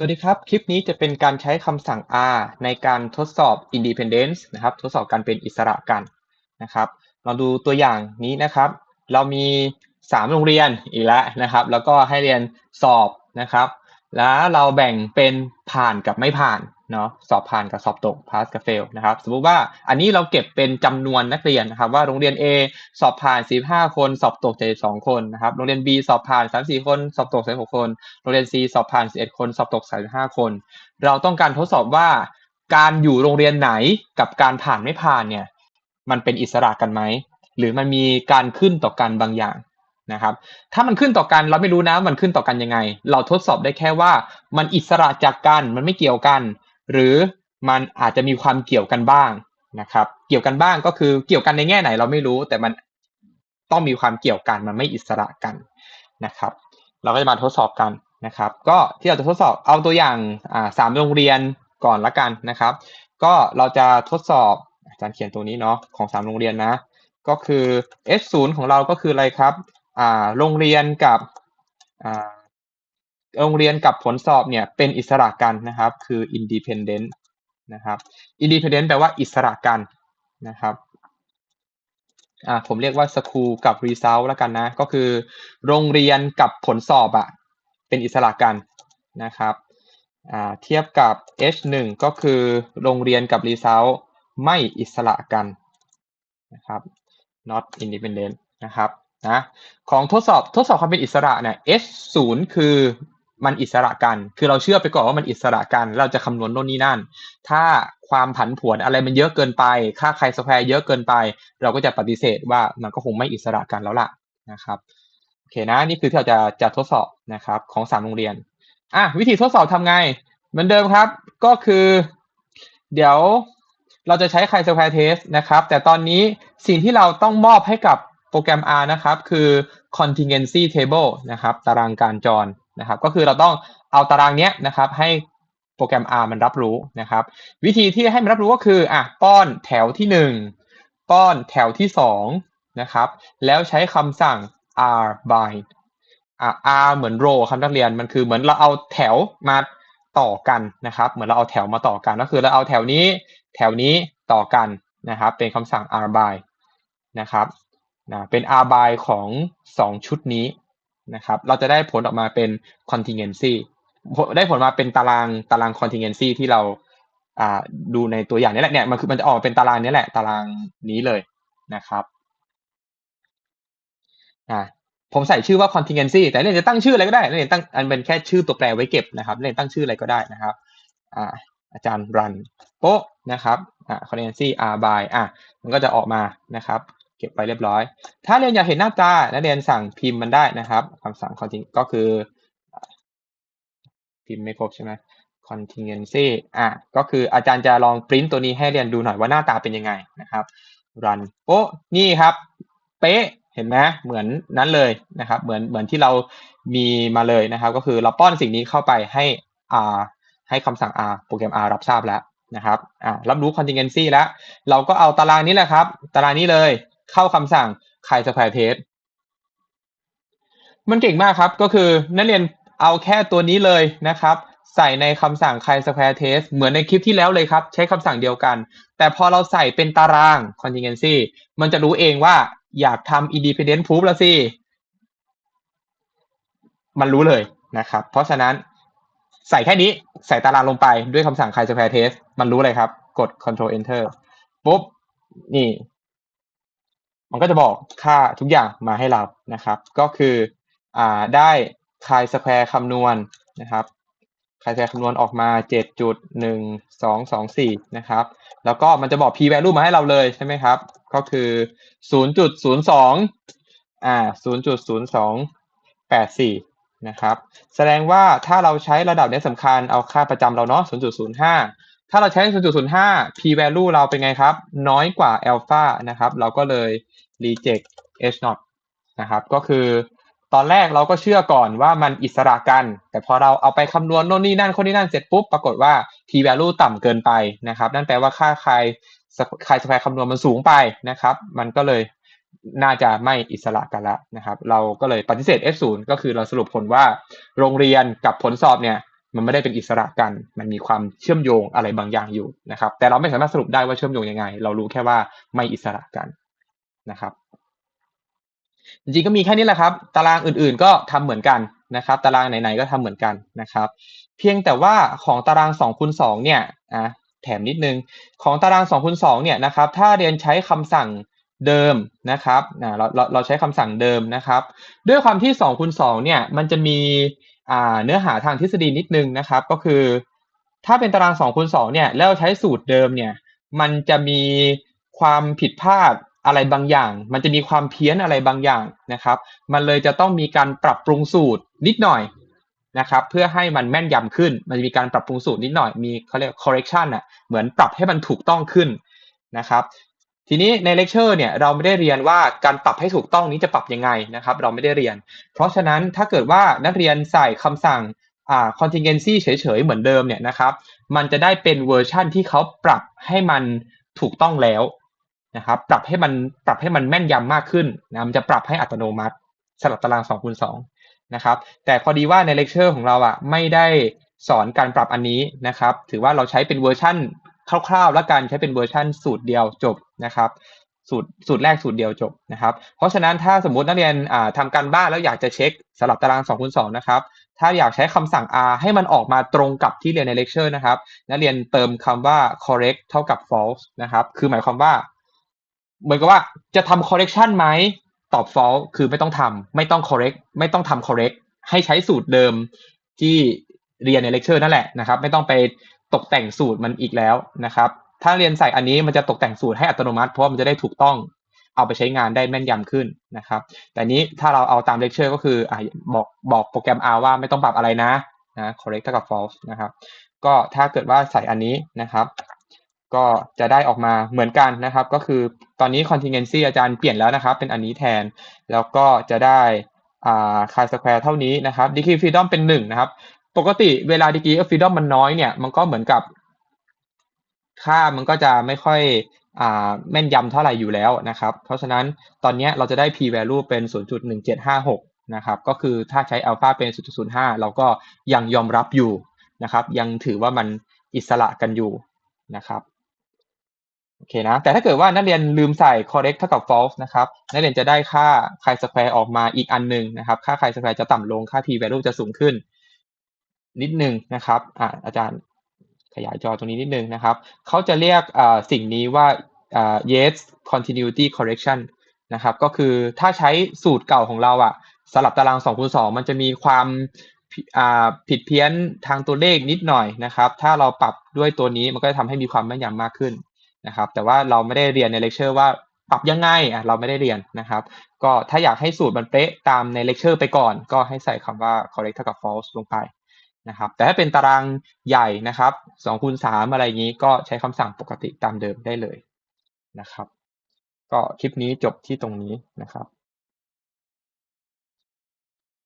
สวัสดีครับ คลิปนี้จะเป็นการใช้คำสั่ง R ในการทดสอบ independence นะครับ ทดสอบการเป็นอิสระกันนะครับ เราดูตัวอย่างนี้นะครับ เรามี 3 โรงเรียนอีกแล้วนะครับ แล้วก็ให้เรียนสอบนะครับ แล้วเราแบ่งเป็นผ่านกับไม่ผ่าน เนาะสอบผ่านกับสอบตก pass กับ fail นะครับ สมมุติว่าอันนี้เราเก็บเป็นจำนวนนักเรียนนะครับ ว่าโรงเรียน A สอบผ่าน 45 คน สอบตก 72 คนนะครับ โรงเรียน B สอบผ่าน 34 คน สอบตก 36 คน โรงเรียน C สอบผ่าน 11 คน สอบตก 35 คน เราต้องการทดสอบว่า การอยู่โรงเรียนไหนกับการผ่านไม่ผ่านเนี่ย มันเป็นอิสระกันไหม หรือมันมีการขึ้นต่อกันบางอย่างนะครับ ถ้ามันขึ้นต่อกันเราไม่รู้นะมันขึ้นต่อกันยังไง เราทดสอบได้แค่ว่ามันอิสระจากกัน มันไม่เกี่ยวกัน หรือมันอาจจะมีความเกี่ยวกันบ้างนะครับ เกี่ยวกันบ้างก็คือเกี่ยวกันในแง่ไหนเราไม่รู้ แต่มันต้องมีความเกี่ยวกันมันไม่อิสระกันนะครับ เราก็จะมาทดสอบกันนะครับ ก็ที่เราจะทดสอบเอาตัวอย่างสามโรงเรียนก่อนละกันนะครับ ก็เราจะทดสอบอาจารย์เขียนตัวนี้เนาะของสามโรงเรียนนะ ก็คือ S 0 ของเราก็คืออะไรครับโรงเรียนกับ โรงเรียนกับผลสอบเนี่ยเป็นอิสระกันนะครับ คือ independent นะครับ independent แปลว่าอิสระกันนะครับอ่าผมเรียกว่า school กับ result แล้วกันนะ ก็คือโรงเรียนกับผลสอบอะเป็นอิสระกันนะครับอ่าเทียบกับ H 1 ก็คือโรงเรียนกับ result ไม่อิสระกันนะครับ not independent นะครับนะของทดสอบทดสอบความเป็นอิสระเนี่ย H 0 คือ มันอิสระกัน คือเราเชื่อไปก่อนว่ามันอิสระกัน เราจะคำนวณโน่นนี่นั่น ถ้าความผันผวนอะไรมันเยอะเกินไป ค่าไคสแควร์เยอะเกินไป เราก็จะปฏิเสธว่ามันก็คงไม่อิสระกันแล้วล่ะนะครับโอเคนะนี่คือที่เราจะจะทดสอบนะครับของสามโรงเรียนอะวิธีทดสอบทำไง เหมือนเดิมครับ ก็คือ เดี๋ยวเราจะใช้ไคสแควร์เทสนะครับ แต่ตอนนี้สิ่งที่เราต้องมอบให้กับโปรแกรม R นะครับ คือ contingency table นะครับ ตารางการจร นะครับก็คือเราต้องเอาตารางเนี้ยนะครับให้โปรแกรม R มันรับรู้นะครับ วิธีที่ให้มันรับรู้ก็คืออะป้อนแถวที่หนึ่งป้อนแถวที่สองนะครับแล้วใช้คำสั่ง r bind อะ r เหมือน row ครับนักเรียนมันคือเหมือนเราเอาแถวมาต่อกันนะครับ เหมือนเราเอาแถวมาต่อกันก็คือเราเอาแถวนี้แถวนี้ต่อกันนะครับ เป็นคำสั่ง r bind นะครับนะเป็น r bind ของ 2 ชุดนี้ นะครับ เราจะได้ผลออกมาเป็น contingency ได้ผลมาเป็นตารางตาราง contingency ที่เราอ่าดูในตัวอย่างนี้แหละเนี่ยมันคือมันจะออกเป็นตารางนี้แหละ ตารางนี้เลยนะครับอ่าผมใส่ชื่อว่า contingency แต่เนี่ยจะตั้งชื่ออะไรก็ได้เนี่ยตั้งอันเป็นแค่ชื่อตัวแปรไว้เก็บนะครับเนี่ยตั้งชื่ออะไรก็ได้นะครับอ่าอาจารย์รันโป๊ะนะครับอ่า contingency r by อะมันก็จะออกมานะครับ เก็บไปเรียบร้อย ถ้าเรียนอยากเห็นหน้าตานักเรียนสั่งพิมพ์มันได้นะครับคำสั่ง conting ก็คือ พิมพ์ไม่ครบใช่ไหม contingency อะก็คืออาจารย์จะลองปริ้นตัวนี้ให้เรียนดูหน่อยว่าหน้าตาเป็นยังไงนะครับ run โป๊ะนี่ครับ เป๊ะเห็นไหมเหมือนนั้นเลยนะครับ เหมือนเหมือนที่เรามีมาเลยนะครับ ก็คือเราป้อนสิ่งนี้เข้าไปให้ R ให้คำสั่ง R โปรแกรม R รับทราบแล้วนะครับ อ่ารับรู้ contingency แล้ว เราก็เอาตารางนี้แหละครับ ตารางนี้เลย เข้าคำสั่ง chi square test มันเก่งมากครับ ก็คือนักเรียนเอาแค่ตัวนี้เลยนะครับ ใส่ในคำสั่ง chi square test เหมือนในคลิปที่แล้วเลยครับ ใช้คำสั่งเดียวกัน แต่พอเราใส่เป็นตาราง contingency มันจะรู้เองว่าอยากทำ independent proof แล้วสิ มันรู้เลยนะครับ เพราะฉะนั้นใส่แค่นี้ใส่ตารางลงไปด้วยคำสั่ง chi square test มันรู้เลยครับ กด control enter ปุ๊บ นี่ มันก็จะบอกค่าทุกอย่างมาให้เรานะครับ ก็คืออ่าได้ chi square คำนวณนะครับ chi square คำนวณออกมา 7.1224 นะครับ แล้วก็มันจะบอก p value มาให้เราเลยใช่ไหมครับ ก็คือ 0.02 อ่า 0.0284 นะครับ แสดงว่าถ้าเราใช้ระดับนี้สำคัญเอาค่าประจำเราเนาะ 0.05 ถ้าเราใช้ 0.05 p value เราเป็นไงครับ น้อยกว่า alpha นะครับ เราก็เลย reject h not นะครับ ก็คือตอนแรกเราก็เชื่อก่อนว่ามันอิสระกัน แต่พอเราเอาไปคำนวณโน่นนี่นั่นคนนี่นั่นเสร็จปุ๊บ ปรากฏว่า p value ต่ำเกินไปนะครับ นั่นแปลว่าค่าใครใครสแควร์คำนวณมันสูงไปนะครับ มันก็เลยน่าจะไม่อิสระกันแล้วนะครับ เราก็เลยปฏิเสธ F0 ก็คือเราสรุปผลว่าโรงเรียนกับผลสอบเนี่ย มันไม่ได้เป็นอิสระกัน มันมีความเชื่อมโยงอะไรบางอย่างอยู่นะครับ แต่เราไม่สามารถสรุปได้ว่าเชื่อมโยงยังไง เรารู้แค่ว่าไม่อิสระกันนะครับ จริงๆก็มีแค่นี้แหละครับ ตารางอื่นๆก็ทำเหมือนกันนะครับ ตารางไหนๆก็ทำเหมือนกันนะครับ เพียงแต่ว่าของตาราง2คูณ2เนี่ยอะแถมนิดนึง ของตาราง2คูณ2เนี่ยนะครับ ถ้าเรียนใช้คำสั่งเดิมนะครับเราเราเราใช้คำสั่งเดิมนะครับ ด้วยความที่2คูณ2เนี่ย มันจะมี เนื้อหาทางทฤษฎีนิดนึงนะครับ ก็คือ ถ้าเป็นตาราง2คูณ2เนี่ยแล้วใช้สูตรเดิมเนี่ย มันจะมีความผิดพลาดอะไรบางอย่าง มันจะมีความเพี้ยนอะไรบางอย่างนะครับ มันเลยจะต้องมีการปรับปรุงสูตรนิดหน่อยนะครับ เพื่อให้มันแม่นยำขึ้น มันจะมีการปรับปรุงสูตรนิดหน่อย มีเขาเรียก correction อะ เหมือนปรับให้มันถูกต้องขึ้นนะครับ ทีนี้ในเลคเชอร์เนี่ยเราไม่ได้เรียนว่าการปรับให้ถูกต้องนี้จะปรับยังไงนะครับ เราไม่ได้เรียน เพราะฉะนั้นถ้าเกิดว่านักเรียนใส่คำสั่งอ่า contingency เฉยๆ เหมือนเดิมเนี่ยนะครับ มันจะได้เป็นเวอร์ชั่นที่เขาปรับให้มันถูกต้องแล้วนะครับ ปรับให้มันปรับให้มันแม่นยำมากขึ้นนะมันจะปรับให้อัตโนมัติสลับตาราง2คูณ2นะครับ แต่พอดีว่าในเลคเชอร์ของเราอะไม่ได้สอนการปรับอันนี้นะครับ ถือว่าเราใช้เป็นเวอร์ชั่น คร่าวๆแล้วกันใช้เป็นเวอร์ชั่นสูตรเดียวจบนะครับสูตรสูตรแรกสูตรเดียวจบนะครับ เพราะฉะนั้นถ้าสมมตินักเรียนอ่าทำการบ้านแล้วอยากจะเช็คสลับตาราง2คูณ2นะครับ ถ้าอยากใช้คำสั่ง r ให้มันออกมาตรงกับที่เรียนในเลคเชอร์นะครับ นักเรียนเติมคำว่า correct เท่ากับ false นะครับ คือหมายความว่า เหมือนกับว่าจะทำ correction ไหมตอบ false คือไม่ต้องทำไม่ต้อง correct ไม่ต้องทำ correct ให้ใช้สูตรเดิมที่เรียนในเลคเชอร์นั่นแหละนะครับ ไม่ต้องไป ตกแต่งสูตรมันอีกแล้วนะครับ ถ้าเรียนใส่อันนี้มันจะตกแต่งสูตรให้อัตโนมัติ เพราะามันจะได้ถูกต้องเอาไปใช้งานได้แม่นยำขึ้นนะครับ แต่นี้ถ้าเราเอาตามเลคเชอร์ก็คืออบอกบอกโปรแกรม R ว่าไม่ต้องปรับอะไรนะนะ correct เท่ากับ false นะครับ ก็ถ้าเกิดว่าใส่อันนี้นะครับ ก็จะได้ออกมาเหมือนกันนะครับ ก็คือตอนนี้ contingency อาจารย์เปลี่ยนแล้วนะครับ เป็นอันนี้แทน แล้วก็จะได้อ่า chi square เท่านี้นะครับ degree freedom เป็นหนึ่งนะครับ ปกติเวลา degree of freedom มันน้อยเนี่ยมันก็เหมือนกับ ค่ามันก็จะไม่ค่อยอ่าแม่นยำเท่าไหร่อยู่แล้วนะครับ เพราะฉะนั้นตอนนี้เราจะได้ p value เป็น 0.1756 นะครับ ก็คือถ้าใช้ alpha เป็น 0.05 เราก็ยังยอมรับอยู่นะครับ ยังถือว่ามันอิสระกันอยู่นะครับโอเคนะ แต่ถ้าเกิดว่านักเรียนลืมใส่ correct เท่ากับ false นะครับ นักเรียนจะได้ค่า chi square ออกมาอีกอันหนึ่งนะครับ ค่า chi square จะต่ำลง ค่า p value จะสูงขึ้น นิดนึงนะครับอ่าอาจารย์ขยายจอตรงนี้นิดนึงนะครับ เขาจะเรียกอ่าสิ่งนี้ว่าอ่า yes continuity correction นะครับ ก็คือถ้าใช้สูตรเก่าของเราอะสลับตาราง2คูณ2มันจะมีความอ่าผิดเพี้ยนทางตัวเลขนิดหน่อยนะครับ ถ้าเราปรับด้วยตัวนี้มันก็จะทำให้มีความแม่นยำมากขึ้นนะครับ แต่ว่าเราไม่ได้เรียนในเลคเชอร์ว่าปรับยังไงอะเราไม่ได้เรียนนะครับ ก็ถ้าอยากให้สูตรมันเป๊ะตามในเลคเชอร์ไปก่อน ก็ให้ใส่คำว่า correct เท่ากับ false ลงไป นะครับแต่ถ้าเป็นตารางใหญ่นะครับ2คูณ3อะไรอย่างนี้ก็ใช้คำสั่งปกติตามเดิมได้เลยนะครับ ก็คลิปนี้จบที่ตรงนี้นะครับ